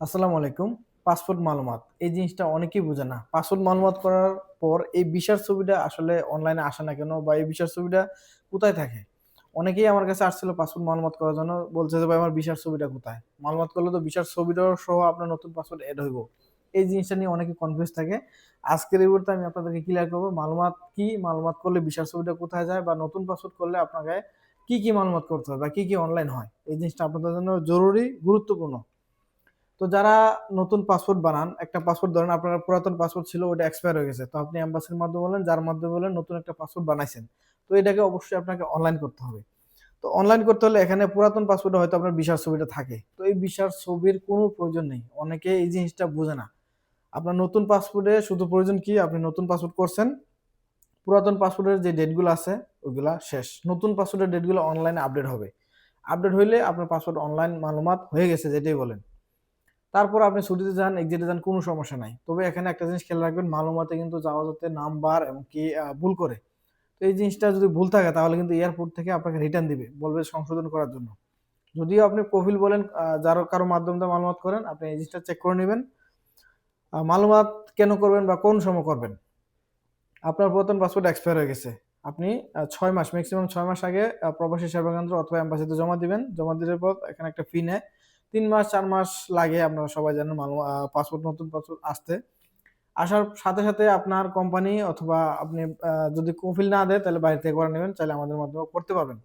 আসসালামু আলাইকুম, পাসপোর্ট মালুমাত। এই জিনিসটা অনেকেই বোঝে না। পাসপোর্ট মালুমাত করার পর এই ভিসার ছবিটা আসলে অনলাইনে আসে না কেন বা এই ভিসার ছবিটা কোথায় থাকে? অনেকেই আমার কাছে আসছিল পাসপোর্ট মালুমাত করার জন্য, বলছে যে, ভাই, আমার ভিসার ছবিটা কোথায়? মালুমাত করলে তো ভিসার ছবিটাও সহ আপনার নতুন পাসপোর্ট এড হইব। এই জিনিসটা নিয়ে অনেকে কনফিউজ থাকে। আজকের এই আমি আপনাদেরকে ক্লিয়ার করব, মালুমাত কি? মালুমাত করলে ভিসার ছবিটা কোথায় যায় বা নতুন পাসপোর্ট করলে আপনাকে কি কি মালুমাত করতে হবে বা কি কি অনলাইন হয়? এই জিনিসটা আপনাদের জন্য জরুরি, গুরুত্বপূর্ণ। তো যারা নতুন পাসপোর্ট বানান, একটা পাসপোর্ট ধরেন আপনার পুরাতন পাসপোর্ট ছিল, ওটা এক্সপায়ার হয়ে গেছে। তো আপনি অ্যাম্বাসির মাধ্যমে বলেন, যার মাধ্যমে বলেন নতুন একটা পাসপোর্ট বানাইছেন। তো এটাকে অবশ্যই আপনাকে অনলাইন করতে হবে। তো অনলাইন করতে হলে এখানে পুরাতন পাসপোর্টে হয়তো আপনার বিশার ছবিটা থাকে। তো এই বিশার ছবির কোনো প্রয়োজন নেই। অনেকে এই জিনিসটা বোঝে না। আপনার নতুন পাসপোর্টে শুধু প্রয়োজন কি? আপনি নতুন পাসপোর্ট করছেন, পুরাতন পাসপোর্টের যে ডেটগুলো আছে, ওইগুলা শেষ। নতুন পাসপোর্টের ডেটগুলো অনলাইনে আপডেট হবে। আপডেট হইলে আপনার পাসপোর্ট অনলাইন মালুমাত হয়ে গেছে, যেটাই বলেন। তারপর আপনি ছুটিতে যান এক্সিটে যান, কোনো সমস্যা নাই। তবে এখানে একটা জিনিস খেয়াল রাখবেন, মালুমাতে কিন্তু যাওয়া যাতে নাম্বার এবং কি ভুল করে। তো এই জিনিসটা যদি ভুল থাকে, তাহলে কিন্তু এয়ারপোর্ট থেকে আপনাকে রিটার্ন দিবে, বলবে সংশোধন করার জন্য। যদিও আপনি প্রফিল বলেন যার, কারও মাধ্যমে মালুমাত করেন, আপনি এই জিনিসটা চেক করে নেবেন। মালুমাত কেন করবেন বা কোন সময় করবেন? আপনার পুরাতন পাসপোর্ট এক্সপায়ার হয়ে গেছে। আপনি ছয় মাস ম্যাক্সিমাম ছয় মাস আগে প্রবাসী সেবা কেন্দ্র অথবা অ্যাম্বাসিতে জমা দিবেন। জমা দেওয়ার পর এখানে একটা ফি নেয়। তিন মাস, চার মাস লাগে আপনারা সবাই জানেন মালু পাসপোর্ট নতুন পাসপোর্ট আসতে। আসার সাথে সাথে আপনার কোম্পানি অথবা আপনি যদি কফিল না দেয়, তাহলে বাইরে থেকে করে নেবেন, চাইলে আমাদের মাধ্যমে করতে পারবেন।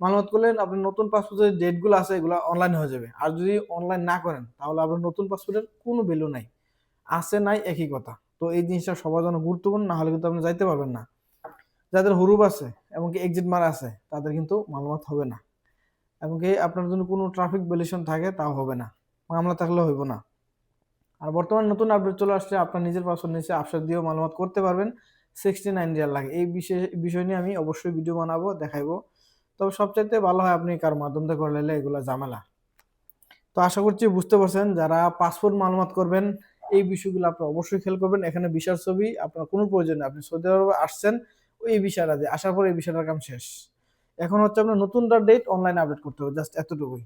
মালুমাত করলেন, আপনার নতুন পাসপোর্টের ডেটগুলো আছে, এগুলো অনলাইন হয়ে যাবে। আর যদি অনলাইন না করেন, তাহলে আপনার নতুন পাসপোর্টের কোনো ভ্যালু নাই। আছে নাই, একই কথা। তো এই জিনিসটা সবার জন্য গুরুত্বপূর্ণ, না হলে কিন্তু আপনি যাইতে পারবেন না। যাদের হুরুপ আছে এমনকি এক্সিট মারা আছে, তাদের কিন্তু মালুমাত হবে না। এমনকি আপনার জন্য কোনো ট্রাফিক ভ্যালিউশন থাকে, তাও হবে না। মামলা থাকলে হইব না। আর বর্তমানে নতুন আপডেট চলে আসছে আপনার নিজের পাসওয়ার্ড নিচে আফসার দিয়েও মালুমাত করতে পারবেন। সিক্সটি নাইন রিয়াল লাগে। এই বিষয়ে বিষয় নিয়ে আমি অবশ্যই ভিডিও বানাবো, দেখাইবো। তবে সবচাইতে ভালো হয় আপনি কার মাধ্যম থেকে নিলে এগুলো ঝামেলা। তো আশা করছি বুঝতে পারছেন, যারা পাসপোর্ট মালুমাত করবেন, এই বিষয়গুলো আপনি অবশ্যই খেয়াল করবেন। এখানে বিশার ছবি, আপনার কোনো প্রয়োজন নেই। আপনি সৌদি আরবে আসছেন, ওই বিষয়টা দিয়ে আসার পর এই বিষয়টার কাম শেষ। এখন হচ্ছে আপনার নতুনটার ডেট অনলাইনে আপডেট করতে হবে জাস্ট এতটুকুই।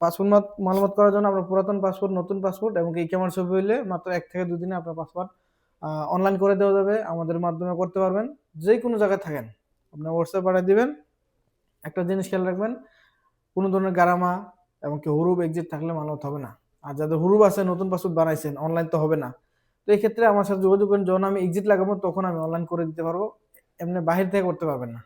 পাসপোর্ট মালুমাত করার জন্য আপনার পুরাতন পাসপোর্ট নতুন পাসপোর্ট এবং এই ক্যামেরা ছবি হইলে মাত্র এক থেকে দুদিনে আপনার পাসপোর্ট অনলাইন করে দেওয়া যাবে, আমাদের মাধ্যমে করতে পারবেন। যে কোনো জায়গায় থাকেন, আপনার হোয়াটসঅ্যাপ পাঠিয়ে দিবেন, একটা জিনিস খেয়াল রাখবেন, কোনো ধরনের গারামা এবং কি হুরুপ এক্সিট থাকলে মালুমাত হবে না। আর যাদের হুরুপ আছে, নতুন পাসপোর্ট বানাইছেন অনলাইন তো হবে না। তো এই ক্ষেত্রে আমার সাথে যোগাযোগ করেন, যখন আমি এক্সিট লাগাবো, তখন আমি অনলাইন করে দিতে পারব, এমনি বাহির থেকে করতে পারবেন না।